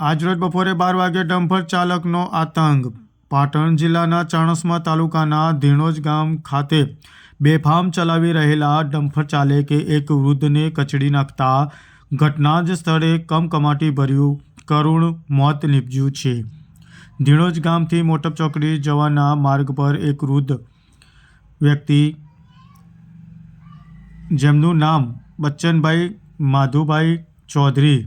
આજરોજ બપોરે બાર વાગે ડમ્પર ચાલકનો આતંક. પાટણ જિલ્લાના ચાણસ્મા તાલુકાના ધીણોજ ગામ ખાતે બેફામ ચલાવી રહેલા ડમ્પર ચાલકે એક વૃદ્ધને કચડી નાખતા ઘટના જ સ્થળે કમકમાટી ભર્યું, કરુણ મોત નીપજ્યું છે. ધીણોજ ગામથી મોટપ ચોકડી જવાના માર્ગ પર એક વૃદ્ધ વ્યક્તિ જેમનું નામ બચ્ચનભાઈ માધુભાઈ ચૌધરી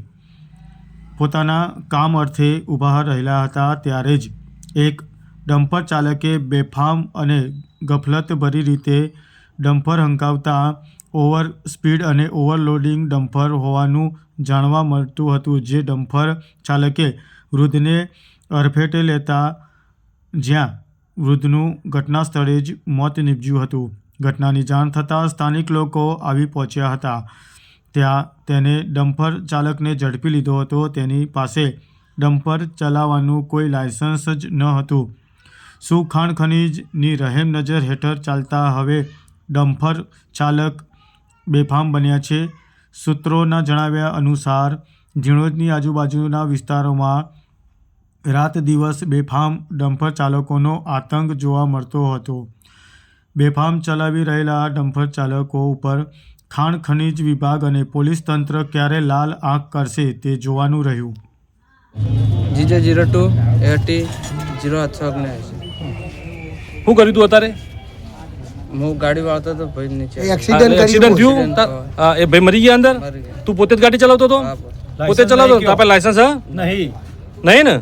પોતાના કામ અર્થે ઊભા રહેલા હતા ત્યારે જ એક ડમ્પર ચાલકે બેફામ અને ગફલતભરી રીતે ડમ્પર હંકાવતા ઓવર સ્પીડ અને ઓવરલોડિંગ ડમ્પર હોવાનું જાણવા મળતું હતું, જે ડમ્પર ચાલકે વૃદ્ધને અડફેટે લેતા જ્યાં વૃદ્ધનું ઘટના સ્થળે જ મોત નીપજ્યું હતું. ઘટનાની જાણ થતાં સ્થાનિક લોકો આવી પહોંચ્યા હતા. ત્યાં તેને ડમ્પર ચાલકને ઝડપી લીધો હતો. તેની પાસે ડમ્પર ચલાવવાનું કોઈ લાયસન્સ જ ન હતું. શું ખાણ ખનીજની રહેમ નજર હેઠળ ચાલતા હવે ડમ્પર ચાલક બેફામ બન્યા છે? સૂત્રોના જણાવ્યા અનુસાર ઝીણોજની આજુબાજુના વિસ્તારોમાં રાત દિવસ બેફામ ડમ્પર ચાલકોનો આતંક જોવા મળતો હતો. બેફામ ચલાવી રહેલા ડમ્પર ચાલકો ઉપર ખાણ ખનીજ વિભાગ અને પોલીસ તંત્ર ક્યારે લાલ આંખ કરશે તે જોવાનું રહ્યું. GJ zero two AT zero શું કર્યું તું અત્યારે? હું ગાડી વાળતો હતો ભાઈ નીચે. એક્સિડન્ટ એક્સિડન્ટ થયું? એ ભાઈ મરી ગયા અંદર? તું પોતે જ ગાડી ચલાવતો હતો? પોતે. ચલાવતો? હતો તાપે લાયસન્સ હા? નહીં. નહીં ને.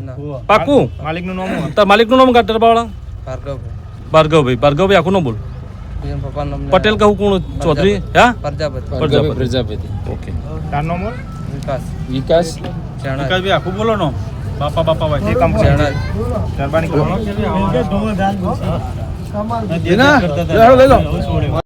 પાકું? માલિકનું નામ તાર માલિકનું નામ ગાડી ડબ્બાવાળા ભાર્ગવભાઈ. ભાર્ગવભાઈ. ભાર્ગવભાઈ આખું ન બોલ. પટેલ કહું કોણ? ચૌધરી? હા? પ્રજાપતિ. પ્રજાપતિ. પ્રજાપતિ. ઓકે. બોલ વિકાસ. વિકાસ? વિકાસભાઈ આખું બોલો નો. બાપા બાપા ભાઈ જે કામ મહેરબાની કરો.